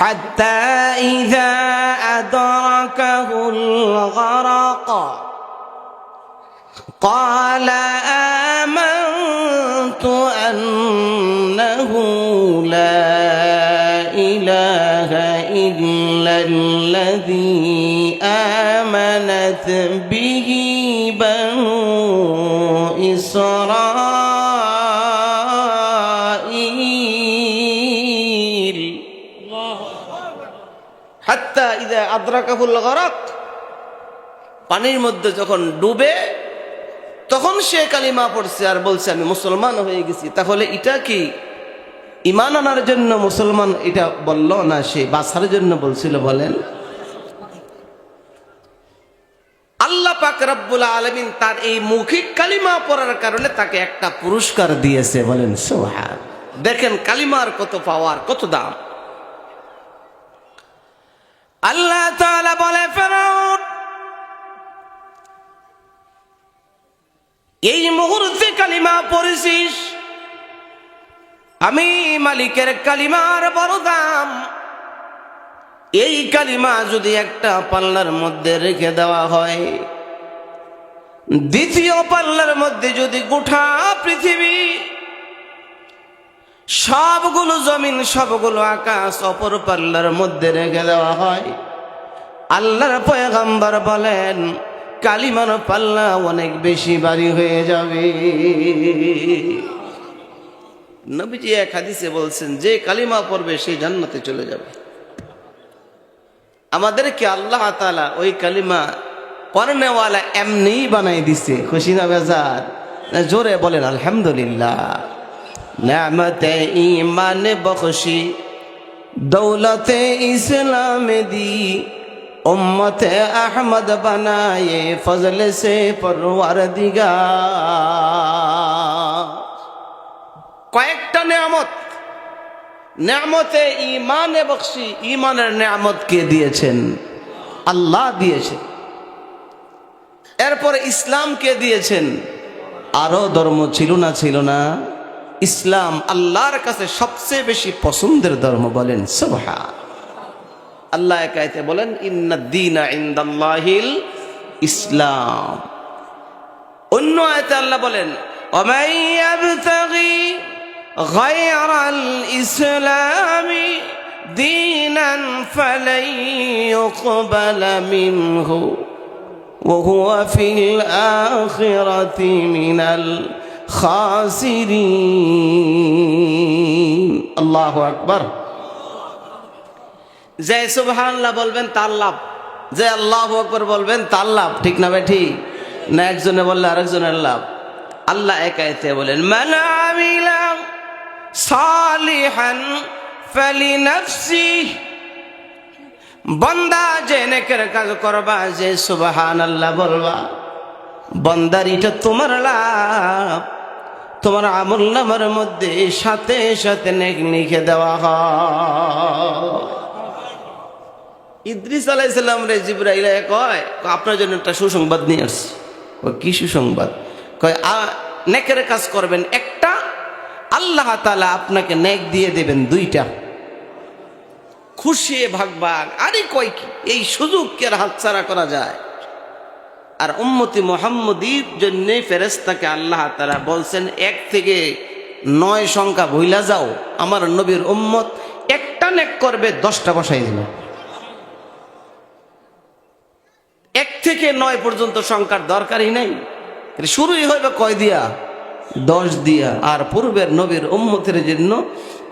حتى إذا أدركه الغرق قال آمنت أنه لا إله إلا الذي آمنت به আদ্রাকাহুল গরাক। পানির মধ্যে যখন ডুবে, তখন সে কালিমা পড়ছে আর বলছে, আমি মুসলমান হয়ে গেছি। তাহলে এটা কি ইমান আনার জন্য মুসলমান এটা বলল না সে বাসার জন্য বলছিল বলেন? আল্লাহ পাক রব্বুল আলমিন তার এই মৌখিক কালিমা পড়ার কারণে তাকে একটা পুরস্কার দিয়েছে বলেন সোহান দেখেন কালিমার কত পাওয়ার, কত দাম। আল্লাহ তাআলা বলে, ফেরাউন, এই মুহূর্তে কালিমা পড়েছিস? আমি মালিকের কালিমার বড় দাম। এই কালিমা যদি একটা পাল্লার মধ্যে রেখে দেওয়া হয়, দ্বিতীয় পাল্লার মধ্যে যদি গোটা পৃথিবী সবগুলো জমিন, সবগুলো আকাশ অপর পাল্লার মধ্যে রেখে দেওয়া হয়। আল্লাহর পয়গাম্বার বলেন, কালিমার পাল্লা অনেক বেশি বাড়ি হয়ে যাবে। নবীজি এক হাদিসে বলছেন, যে কালিমা পড়বে সেই জান্নাতে চলে যাবে। আমাদেরকে আল্লাহ তাআলা ওই কালিমা পড়নেওয়ালা এমনি বানাই দিছে। খুশি না বেজার? জোরে বলেন, আলহামদুলিল্লাহ। নামতে ইমান বখশি, দৌলতে ইসলাম দি, উম্মতে আহমদ বানায়ে ফজল সে পরওয়ার দিগা কয়েকটা নেয়ামত, নেয়ামতে ইমানে বখশি ইমানের নেয়ামত কে দিয়েছেন? আল্লাহ দিয়েছেন। এরপরে ইসলাম কে দিয়েছেন? আরও ধর্ম ছিল না ছিল না। ইসলাম আল্লাহর কাছে সবচেয়ে বেশি পছন্দের ধর্ম বলেন সুবহা আল্লাহ একাইতে বলেন ইন্নাদ্দিনা ইনদাল্লাহিল ইসলাম অন্য আয়তে আল্লাহ বলেন ومن يبتغي غير الإسلام دينا فلن يقبل منه وهو في الآخرة من খাসিরিন। আল্লাহ আকবার। যে সুবহানাল্লাহ বলবেন তার লাভ। যে আল্লাহ আকবর বলবেন তার লাভ। ঠিক না বেঠি না, একজনে বললে আরেকজনের লাভ। আল্লাহ একাইতে বলেন মানামিলাম সালিহান ফালি নফসি বন্দা যে নেকের কাজ করবা, যে সুবহান আল্লাহ বলবা, বন্দার ইটা তোমার লাভ। তোমার আমল নামার মধ্যে সাথে সাথে নেক লিখে দেওয়া হয়। ইদ্রিস আলাইসাল্লাম রে জিব্রাইল কয় আপনার জন্য একটা সুসংবাদ নিয়ে আসছি। কি সুসংবাদ? কয় নেকের কাজ করবেন একটা, আল্লাহ তালা আপনাকে নেক দিয়ে দেবেন দুইটা। খুশিয়ে ভাগবাগ, আরে কয় কি, এই সুযোগ কি আর হাতছাড়া করা যায়? আর উম্মতি মোহাম্মদীর জন্য ফেরেস্তাকে আল্লাহ তারা বলছেন, এক থেকে নয় সংখ্যা ভইলা যাও, আমার নবীর উম্মত একটা নেক করবে, দশটা বসাই দিল এক থেকে নয় পর্যন্ত সংখ্যার দরকারই নাই। শুরুই হইবে কয় দিয়া? দশ দিয়া। আর পূর্বের নবীর উম্মতের জন্য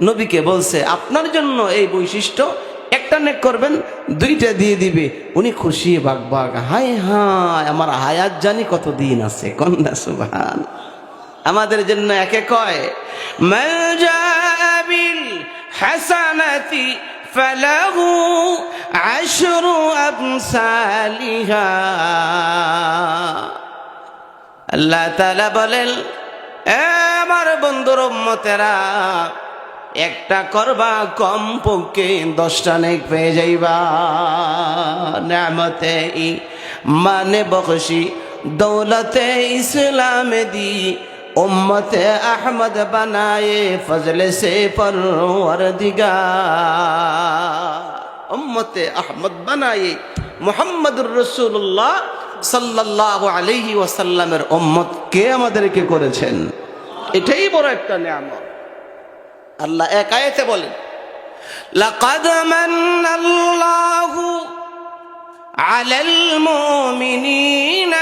নবীকে বলছে, আপনার জন্য এই বৈশিষ্ট্য একটা নেক করবেন, দুইটা দিয়ে দিবে। উনি খুশি বাগ বাগ হাই হাই আমার হায়াত জানি কত দিন আছে, কন্যা, সুবহান। আমাদের জন্য একে কয় মালজাবিল হাসানাতি আমসালিহা। আল্লাহ তাআলা বলেন আমার বন্ধুর উম্মতেরা, একটা করবা কম পক্ষে দশটা নেক পেয়ে যাইবা। নামতে মানে বকশি দৌলতে ইসলামে দি, উম্মতে আহমদ বানায়ে ফজলে সে দিগা উম্মতে আহমদ বানাই মোহাম্মদুর রসুল্লাহ সাল্লাহ আলহি ওয়াসাল্লামের উম্মত কে আমাদেরকে করেছেন? এটাই বড় একটা নিয়ামত আল্লাহ এক আয়াতে বলেন لقد من الله على المؤمنين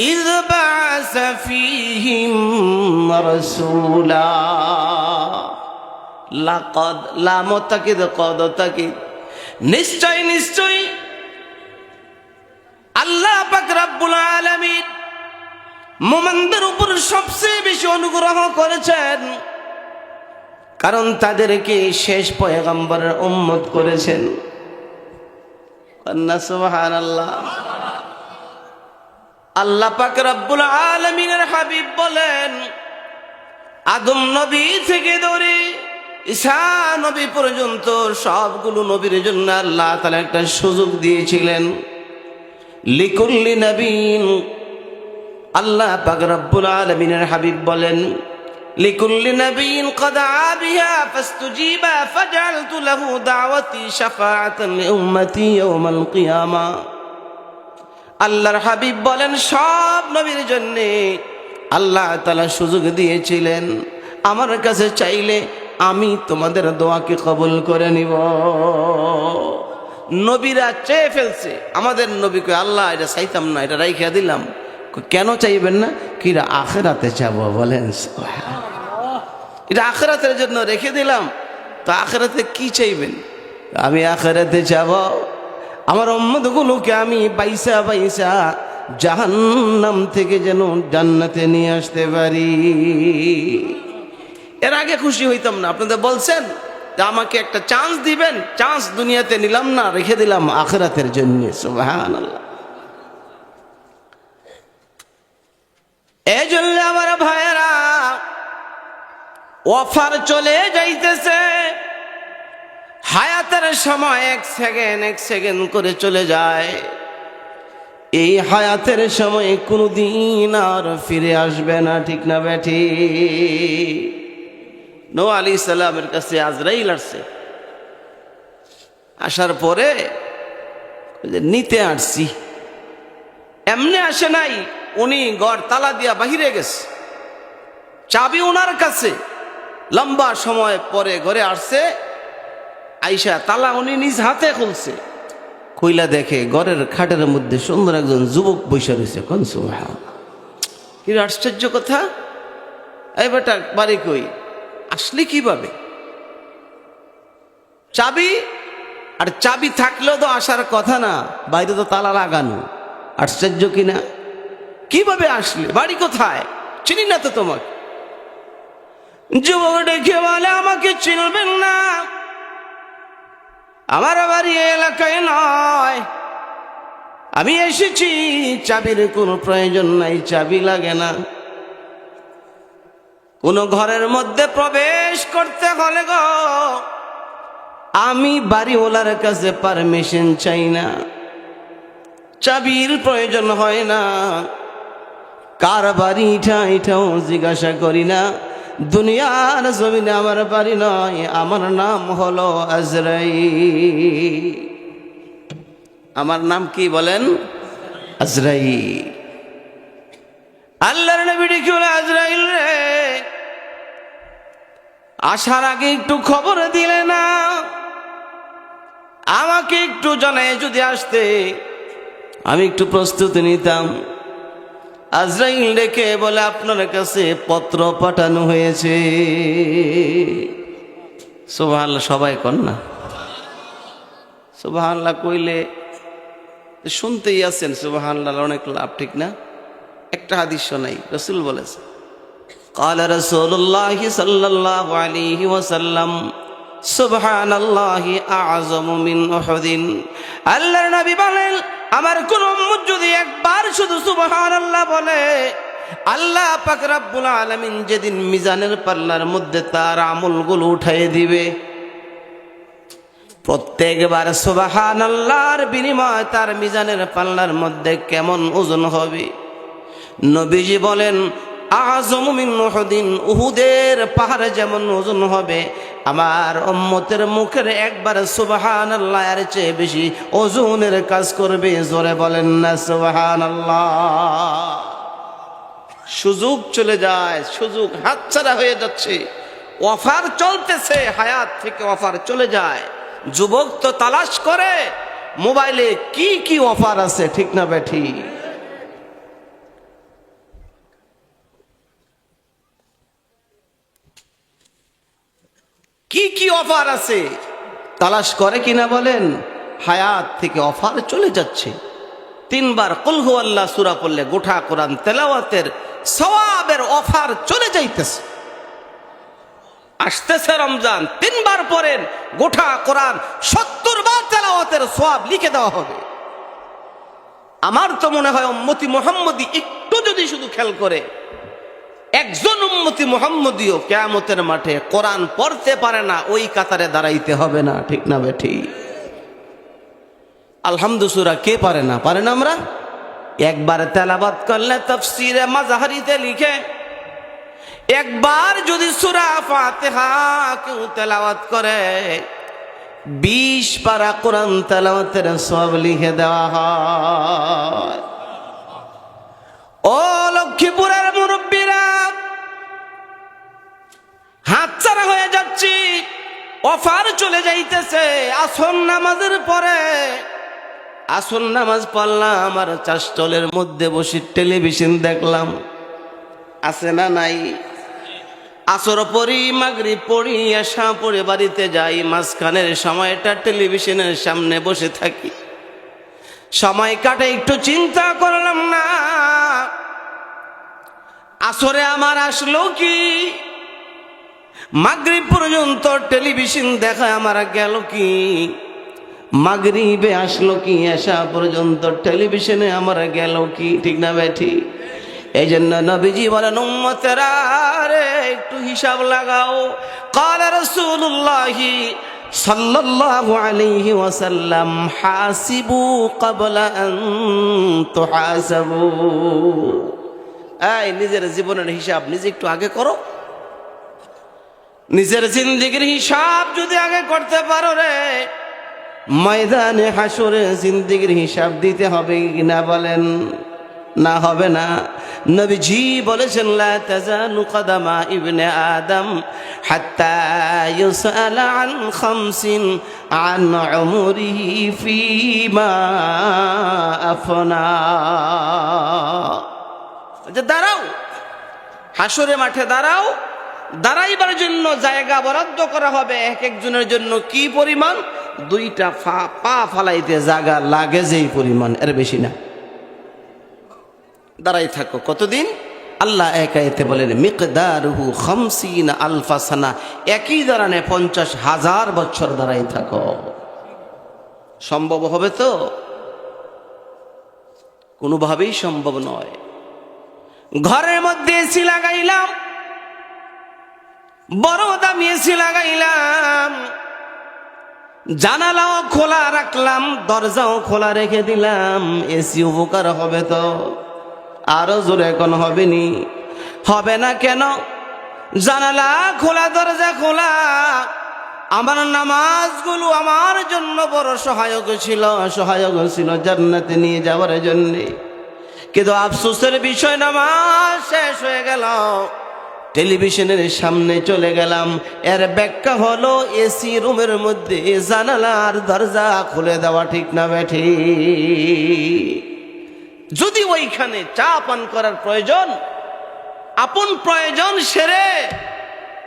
إذ بعث فيهم رسولا লাকদ লাম তাকিদ কদ তাকিদ নিশ্চয় নিশ্চয় আল্লাহ পাক রব্বুল আলামিন মোমেনদের উপর সবচেয়ে বেশি অনুগ্রহ করেছেন। কারণ তাদেরকে শেষ পয়গম্বরের উম্মত করেছেন। আল্লাহ পাক রব্বুল আলমিনের হাবিব বলেন, আদম নবী থেকে ধরে ঈসা নবী পর্যন্ত সবগুলো নবীর জন্য আল্লাহ তালা একটা সুযোগ দিয়েছিলেন। লিকুল্লি নবীন আল্লাহ পাক রব্বুল আলামিনের হাবিব বলেন, লিকুল্লি নবীন কদা বিহা ফাস্তুজিবা ফাজালতু লাহু দাওয়াতি শাফাআতান লিউম্মতি ইয়াওমাল কিয়ামা। আল্লাহর হাবিব বলেন, সব নবীর জন্য আল্লাহ তাআলা সুযোগ দিয়েছিলেন। আমার কাছে চাইলে আমি তোমাদের দোয়াকে কবুল করে নিব। নবীরা চেয়ে ফেলছে, আমাদের নবীকে আল্লাহ এটা চাইতাম না, এটা রাইখা দিলাম। কেন চাইবেন না? কিরা আখেরাতে চাবো বলেন এটা আখেরাতের জন্য রেখে দিলাম। তো আখেরাতে কি চাইবেন? আমি আখেরাতে যাব। আমার অম্মদ অম্মদগুলোকে আমি বাইসা বাইসা জাহান্নাম থেকে যেন জান্নাতে নিয়ে আসতে পারি। এর আগে খুশি হইতাম না। আপনাদের বলছেন আমাকে একটা চান্স দিবেন। চান্স দুনিয়াতে নিলাম না, রেখে দিলাম আখেরাতের জন্য সুবহান এই জন্য আমার ভাইয়েরা, অফার চলে যাইতেছে। হায়াতের সময় এক সেকেন্ড এক সেকেন্ড করে চলে যায়। এই হায়াতের সময় কোনোদিন আর ফিরে আসবে না, ঠিক না ব্যাঠি নো আলী সালামের কাছে আজরাইল আসছে। আসার পরে নিতে আসছি। এমনি আসে নাই। উনি গড় তালা দিয়া বাহিরে গেছে। চাবি ওনার কাছে। লম্বা সময় পরে ঘরে আসছে। আইসা তালা উনি নিজ হাতে খুলছে। কইলা দেখে ঘরের খাটের মধ্যে সুন্দর একজন যুবক বসে রয়েছে। কনসু কি আশ্চর্য কথা। এই বেটা বাড়ি কই? আসলি কীভাবে? চাবি? আর চাবি থাকলেও তো আসার কথা না। বাইরে তো তালা লাগানো। আশ্চর্য কিনা? কীভাবে আসলে? বাড়ি কোথায়? চিনি না তো তোমাকে। যুবক ডেকে বলে, আমাকে চিনবেন না। আমার বাড়ি এলাকায় নয়। আমি এসেছি। চাবির কোনো প্রয়োজন নাই, চাবি লাগে না। কোন ঘরের মধ্যে প্রবেশ করতে হলে গো, আমি বাড়িওয়ালার কাছে পারমিশন চাই না। চাবির প্রয়োজন হয় না। কার বাড়ি এটা এটাও জিজ্ঞাসা করি না। দুনিয়ার জমিনে আমার বাড়ি নয়, আমার নাম হলো আজরাই আমার নাম কি বলেন? আজরাই আল্লাহর নবী ডেকে আজরাইল রে, আসার আগে একটু খবর দিলে না। আমাকে একটু জানায় যদি আসতে, আমি একটু প্রস্তুতি নিতাম। আজরাইল ডেকে বলে আপনার কাছে পত্র পাঠানো হয়েছে সুবহানাল্লাহ সবাই কর না সুবহানাল্লাহ কইলে শুনতেই আছেন সুবহানাল্লাহ অনেক লাভ ঠিক না একটা হাদিস শোনাই রসুল বলেছে قال رسول الله صلى الله عليه وسلم سبحان الله أعظم من أحد আল্লাহর নবী বলেন আমার কোন যদি একবার শুধু সুবহানাল্লাহ বলে, আল্লাহ পাক রব্বুল আলামিন যেদিন মিজানের পাল্লার মধ্যে তার আমলগুলো উঠাই দিবে। প্রত্যেকবার সুবাহান আল্লাহর বিনিময় তার মিজানের পাল্লার মধ্যে কেমন ওজন হবে? নবীজি বলেন আজমিন উহুদের পাহাড়ে যেমন ওজন হবে, আমার উম্মতের মুখের একবার সুবাহান আল্লাহ এর চেয়ে বেশি ওজনের কাজ করবে, জোরে বলেন না সুবাহান আল্লাহ সুযোগ চলে যায়, সুযোগ হাতছাড়া হয়ে যাচ্ছে। অফার চলতেছে, হায়াত থেকে অফার চলে যায়। যুবক তো তালাশ করে, মোবাইলে কি কি অফার আছে, ঠিক না বেঠি কি কি অফার আছে? তালাশ করে কিনা বলেন, হায়াত থেকে অফার চলে যাচ্ছে। তিনবার কুলহু আল্লাহ সুরা পড়লে গোঠা কোরআন তেলাওয়াতের সওয়াবের অফার চলে যাইতেছে। আসতেছে রমজান, তিনবার পরেন গোঠা কোরআন সত্তর বার তেলাওয়াতের সওয়াব লিখে দেওয়া হবে। আমার তো মনে হয় মোহাম্মদী একটু যদি শুধু খেয়াল করে একজন উম্মতি মোহাম্মদীয় কেয়ামতের মাঠে কোরআন পড়তে পারে না, ওই কাতারে দাঁড়াইতে হবে না, ঠিক না বেঠি? আলহামদুসুরা কে পারে না? পারে না আমরা? একবার তেলাবাদ করলে তফসিরে মাজাহারিতে লিখে, একবার যদি সুরা ফাতেহা কেউ তেলাওয়াত করে, বিশ পারা কোরআন তেলাওয়াতের সব লিখে দেওয়া হয়। ও লক্ষ্মীপুরের মুরব্বীরা হাতছাড়া হয়ে যাচ্ছি। অফার চলে যাইতেছে আসন নামাজের পরে। আসন নামাজ পড়লাম আমার চাষটলের মধ্যে বসে টেলিভিশন দেখলাম। আছে না নাই? আসর পড়ি মাগরি পড়ি, আশা পড়ে বাড়িতে যাই, মাঝখানের সময়টা টেলিভিশনের সামনে বসে থাকি। সময় কাটে, একটু চিন্তা করলাম না। আসরে আমার আসলো কি? মাগরিব পর্যন্ত টেলিভিশন দেখা আমার গেল কি? মাগরিবে আসলো কি? আসা পর্যন্ত টেলিভিশনে আমার গেল কি? ঠিক না বেঠি? এই জন্য নবীজি বলেন একটু হিসাব লাগাও। কাল রসুল্লাহি সাল্লাল্লাহু আলাইহি ওয়াসাল্লাম, হাসিবু ক্বাবলা আন তুহাসাবু। এই, নিজের জীবনের হিসাব নিজে একটু আগে করো। নিজের জিন্দিগির হিসাব যদি আগে করতে পারো রে, ময়দানে হাসরে জিন্দিগির হিসাব দিতে হবে কিনা বলেন? না হবে না। নবীজি বলেছেন, লা তাজালু কদামা ইবনে আদম হাত্তা ইউসালা আন খামসিন আন উমরিহি ফিমা আফনা। যে দাঁড়াও। হাসরে মাঠে দাঁড়াও। দাঁড়াইবার জন্য জায়গা বরাদ্দ করা হবে, এক একজনের জন্য কি পরিমাণ? দুইটা পা ফালাইতে জায়গা লাগে যেই পরিমাণ, এর বেশি না। দাঁড়াই থাকো, কতদিন? আল্লাহ একাইতে বলেন, মিকদারহু খামসিন আলফাসানা একই দাঁড়ানে পঞ্চাশ হাজার বছর দাঁড়াই থাকো। সম্ভব হবে তো? কোনোভাবেই সম্ভব নয়। ঘরের মধ্যে এসি লাগাইলাম বড় দামি এসি লাগাইলাম। জানালাও খোলা রাখলাম, দরজাও খোলা রেখে দিলাম। এসি উপকার হবে তো, আরও জোরে এখন হবে নি হবে না কেন? জানালা খোলা, দরজা খোলা। আমার নামাজগুলো আমার জন্য বড় সহায়ক ছিল সহায়ক ছিল জান্নাতে নিয়ে যাওয়ার জন্যে। কিন্তু আফসোসের বিষয়, নামাজ শেষ হয়ে গেল। টেলিভিশনের সামনে চলে গেলাম। এর ব্যাখ্যা হলো এসি রুমের মধ্যে জানালার দরজা খুলে দেওয়া ঠিক না বেঠি যদি ওইখানে চা পান করার প্রয়োজন, আপন প্রয়োজন সেরে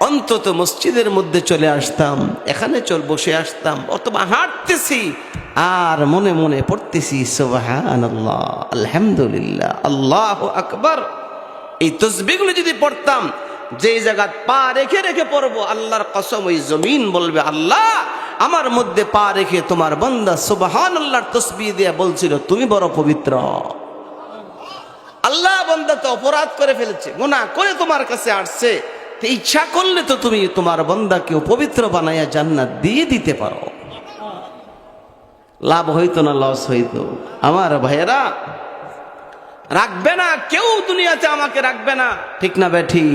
অন্তত মসজিদের মধ্যে চলে আসতাম। এখানে চল, বসে আসতাম। অথবা হাঁটতেছি, আর মনে মনে পড়তেছি আলহামদুলিল্লাহ, আল্লাহ আকবর। এই তসবিগুলো যদি পড়তাম যে জায়গা পা রেখে রেখে পড়ব, আল্লাহর কসম, ওই জমিন বলবে, আল্লাহ, আমার মধ্যে পা রেখে তোমার বন্দা সুবাহান আল্লাহর তসবি দিয়ে বলছিল, তুমি বড় পবিত্র। আল্লাহ বন্দা তো অপরাধ করে ফেলেছে, গুনাহ করে তোমার কাছে আসছে। ইচ্ছা করলে তো তুমি তোমার বন্দাকেও পবিত্র বানাইয়া জান্নাত দিয়ে দিতে পারো। লাভ হইতো না, লস হইতো। আমার ভাইয়েরা, রাখবে না, কেউ দুনিয়াতে আমাকে রাখবে না। ঠিক না, বেঠি?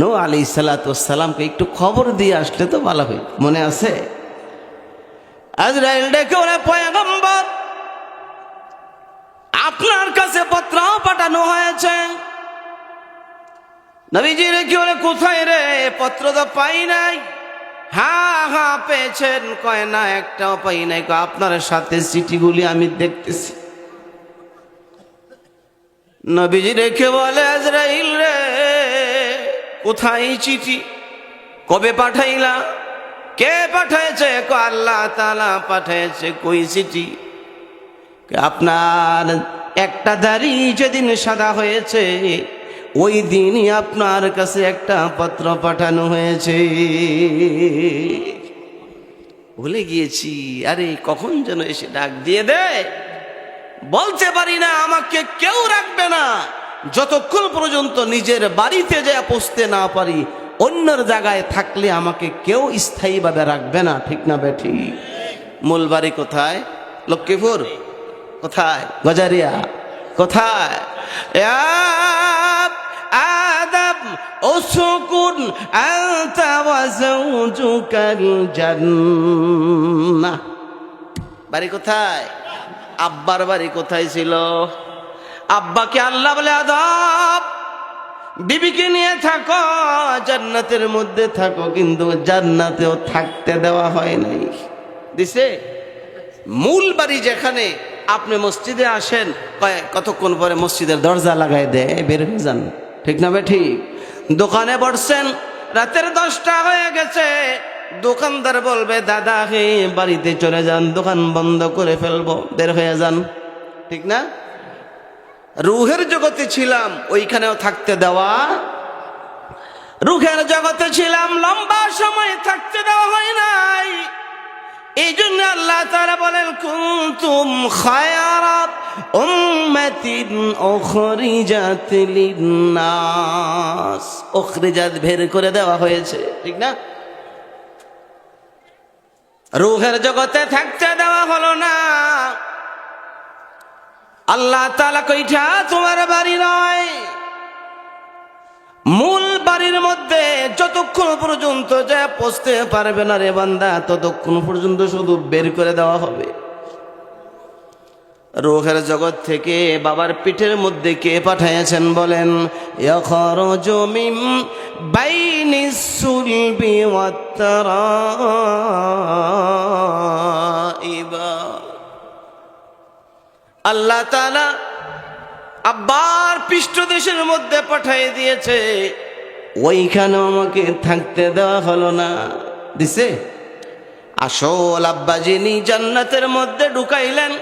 নো আলি সালাতামকে একটু খবর দিয়ে আসলে তো ভালো হয়। মনে আছে? আজরাইল ডেকে আপনার কাছে পত্র পাঠানো হয়েছে। নবীজি রেখে ওরে কোথায় রে? পত্র তো পাই নাই। হ্যাঁ হ্যাঁ পেয়েছেন। কয়, না, একটাও পাই নাই। আপনার সাথে চিঠিগুলি আমি দেখতেছি। নবীজি রেখে বলে, আজরাইল রে কোথায় চিঠি? কবে পাঠাইলা? কে পাঠাইছে? আল্লাহ তালা পাঠাইছে কই চিঠি? আপনার একটা দাড়ি যেদিন সাদা হয়েছে, ওই দিনই আপনার কাছে একটা পত্র পাঠানো হয়েছে। ভুলে গিয়েছি। আরে, কখন যেন এসে ডাক দিয়ে দেয়? বলতে পারি না, আমাকে কেউ রাখবে না। যতক্ষণ পর্যন্ত নিজের বাড়িতে যে পৌঁছতে না পারি, অন্যর জায়গায় থাকলে আমাকে কেউ স্থায়ীভাবে রাখবে না, ঠিক না বেঠি? মূল বাড়ি কোথায়? লক্ষ্মীপুর? কোথায়? গজারিয়া? কোথায়? আদম অসুকুন বাড়ি কোথায়? আব্বার বাড়ি কোথায় ছিল? আব্বাকে আল্লাহ বলে, আদব, বিবিকে নিয়ে থাকো, জান্নাতের মধ্যে থাকো, কিন্তু জান্নাতেও থাকতে দেওয়া হয় নাই। দিছে, মূল বাড়ি যেখানে আপনি মসজিদে আসেন কতক্ষণ পরে মসজিদের দরজা লাগাই দেয়, বের হয়ে যান। ঠিক না ঠিক? দোকানে বসছেন, রাতের দশটা হয়ে গেছে। দোকানদার বলবে, দাদা, হে, বাড়িতে চলে যান, দোকান বন্ধ করে ফেলব, বের হয়ে যান। ঠিক না? রুহের জগতে ছিলাম, ওইখানেও থাকতে দেওয়া। রুহের জগতে ছিলাম, লম্বা সময় থাকতে দেওয়া হয় নাই। এই জন্য আল্লাহ তারা বলেন, কুন্তুম খায়ারাত উম্মাতিন উখরিজাত লিন্নাস। উখরিজাত বের করে দেওয়া হয়েছে, ঠিক না? রুহের জগতে থাকতে দেওয়া হলো না। আল্লাহ তালা কইটা তোমার বাড়ি নয়। মূল বাড়ির মধ্যে যতক্ষণ পর্যন্ত যা পৌঁছতে পারবে না রে বান্দা, ততক্ষণ পর্যন্ত শুধু বের করে দেওয়া হবে। রোহের জগৎ থেকে বাবার পিঠের মধ্যে কে পাঠাইয়াছেন বলেন বাইনিস সুলবি আল্লাহ তাআলা আব্বার পৃষ্ঠদেশের মধ্যে পাঠিয়ে দিয়েছে। ওইখানে আমাকে থাকতে দেওয়া হলো না। দিছে? আসল আব্বা যিনি জান্নাতের মধ্যে ঢুকাইলেন।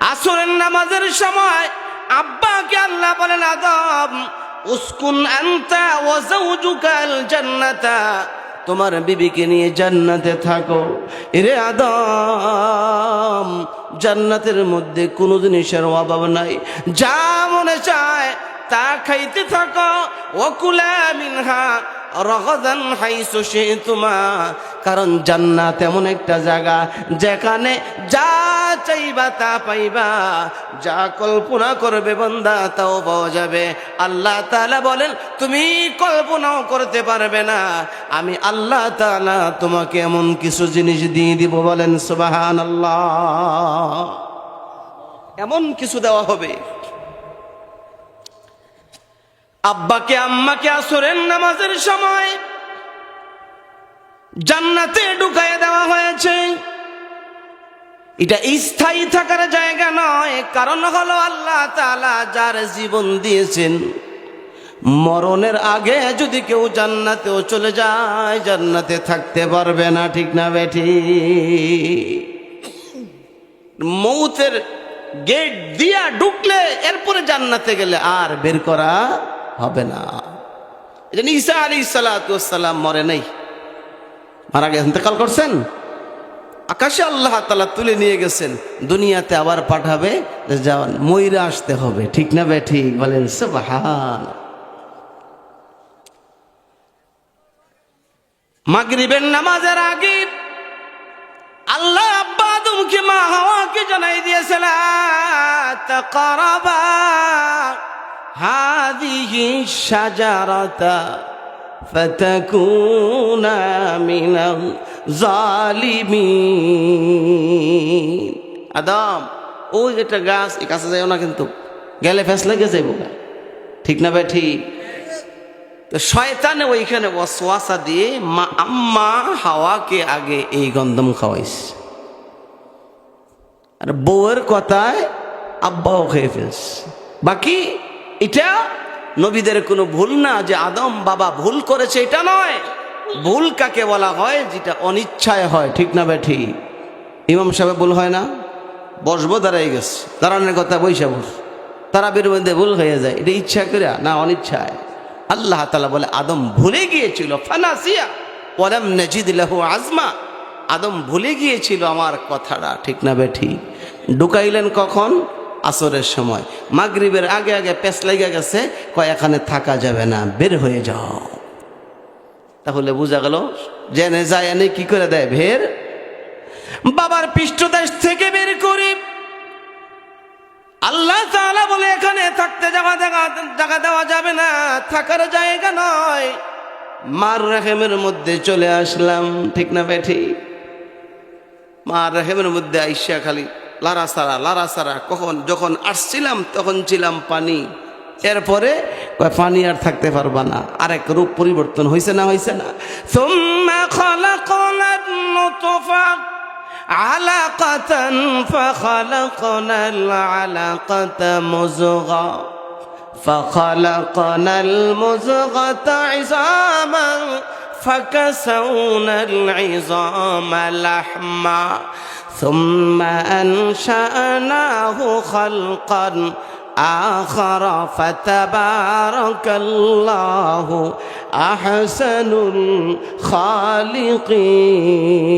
আসরের নামাজের সময় আব্বাকে আল্লাহ বলেন, আদম, উস্কুন আনতা ওয়া যাওজুকাল জান্নাতা। তোমার বিবিকে নিয়ে জান্নাতে থাকো। এরে আদম, জান্নাতের মধ্যে কোনো জিনিসের অভাব নাই। যা মনে চায় তা খাইতে থাকো। ওকুলা মিনহা কারণ জান্নাত এমন একটা জায়গা যেখানে যা চাইবা তা পাইবা, যা কল্পনা করবে বন্দা তাও পাওয়া যাবে। আল্লাহ তাআলা বলেন, তুমি কল্পনাও করতে পারবে না। আমি আল্লাহ তাআলা তোমাকে এমন কিছু জিনিস দিয়ে দিব, বলেন সুবাহান আল্লাহ এমন কিছু দেওয়া হবে আব্বাকে, আম্মাকে আসরের নামাজের সময় জান্নাতে ঢুকায় দেওয়া হয়েছে। এটা স্থায়ী থাকার জায়গা নয়, কারণ হলো আল্লাহ তালা যার জীবন দিয়েছেন, মরণের আগে যদি কেউ জান্নাতেও চলে যায়, জান্নাতে থাকতে পারবে না, ঠিক না বেঠি? মৌতের গেট দিয়া ঢুকলে এরপরে জান্নাতে গেলে আর বের করা হবে না। এটা ঈসা আলী সালাম মরে নাই। মারা গেছে। ইন্তেকাল করছেন? আকাশে আল্লাহ তালা তুলে নিয়ে গেছেন। দুনিয়াতে আবার পাঠাবে যাওয়ান ময়রা আসতে হবে। ঠিক না বে, ঠিক? বলেন, সুবহান। মাগরিবের নামাজের আগে আল্লাহ আব্বা আদমকে মা হাওয়াকে জানাই দিয়েছিল তাকারাবা হাদিহি শাজারাতা فتكون من الظالمين আদম ওই একটা গাছ এই কাছে যাইও না কিন্তু গেলে ফেস লেগে যাইব ঠিক না ভাই ঠিক তো শয়তানে ওইখানে ওয়াসওয়াসা দিয়ে মা আম্মা হাওয়াকে আগে এই গন্ধম খাওয়াইছে আর বউয়ের কথায় আব্বাও খেয়ে ফেলছে বাকি এটা নবীদের কোনো ভুল না যে আদম বাবা ভুল করেছে, এটা নয়। ভুল কাকে বলা হয়? যেটা অনিচ্ছায় হয়, ঠিক না বে ঠিক? ইমাম সাহেব ভুল হয় না? বসবো দাঁড়াই গেছে। দাঁড়ানোর কথা বৈশা বস। তারা বের মধ্যে ভুল হয়ে যায়। এটা ইচ্ছা করে, না অনিচ্ছায়। আল্লাহ তালা বলে, আদম ভুলে গিয়েছিল ফানাসিয়া ওয়ালাম নাজিদ লাহু আজমা। আদম ভুলে গিয়েছিল আমার কথাটা, ঠিক না বে ঠিক? ঢুকাইলেন কখন? আসরের সময়। মাগরিবের আগে আগে পেস লেগে গেছে কয় এখানে থাকা যাবে না, বের হয়ে যাও। তাহলে বোঝা গেল, জেনে যায় এনে কি করে দেয় ভের? বাবার পৃষ্ঠদেশ থেকে বের করি আল্লাহ তাআলা বলে, এখানে থাকতে যাওয়া জায়গা জায়গা দেওয়া যাবে না, থাকার জায়গা নয়। মার রেহেমের মধ্যে চলে আসলাম, ঠিক না বেঠি? মার রেহেমের মধ্যে আইসা খালি লারা সারা লারা সারা কখন যখন আসছিলাম তখন ছিলাম পানি এরপরে কয় পানি আর থাকতে পারবা না আরেক রূপ পরিবর্তন হয়েছে না হয়েছে না ثم خلقنا النطفة علقة فخلقنا العلقة مزغة فخلقنا المزغة عظاما فكسونا العظام لحما ثم أنشأناه خلقا آخر فتبارك الله أحسن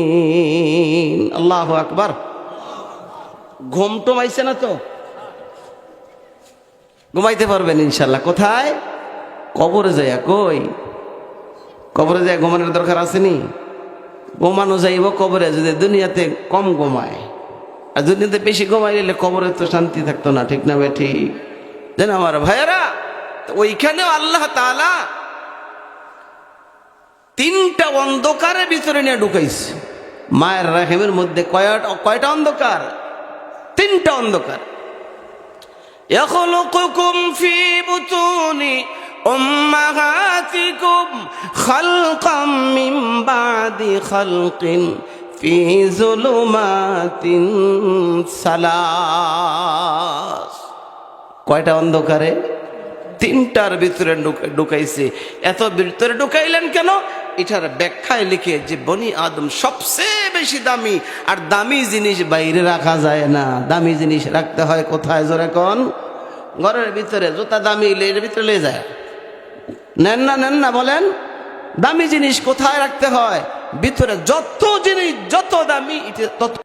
الخالقين الله أكبر ঘুম টমাইছে না তো ঘুমাইতে পারবেন ইনশাল্লাহ কোথায় কবরে যাইয়া কই কবরে যায় ঘুমানোর দরকার আসেনি ঘুমানো যাইব কবরে যদি দুনিয়াতে কম ঘুমায় আর দুনিয়াতে বেশি ঘুমাই গেলে কবরে তো শান্তি থাকতো না ঠিক না ভাই ঠিক জানো আমার ভাইয়েরা তো ওইখানেও আল্লাহ তাআলা তিনটা অন্ধকারের ভিতরে নিয়ে ঢুকাইছে মায়ের রাহেমের মধ্যে কয়টা কয়টা অন্ধকার তিনটা অন্ধকার يخلقكم في بطون أمهاتكم خلقا من بعد خلق في ظلمات ثلاث কয়টা অন্ধকারে তিনটার ভিতরে ঢুক- ঢুকাইছে এত ভিতরে ঢুকাইলেন কেন এটার ব্যাখ্যায় লিখে যে বনি আদম সবচেয়ে বেশি দামি আর দামি জিনিস বাইরে রাখা যায় না দামি জিনিস রাখতে হয় কোথায় জোরে কোন ঘরের ভিতরে জুতা দামি এর ভিতরে লে যায় নেন না নেন না বলেন, দামি জিনিস কোথায় রাখতে হয়? ভিতরে যত জিনিস, যত দামি তত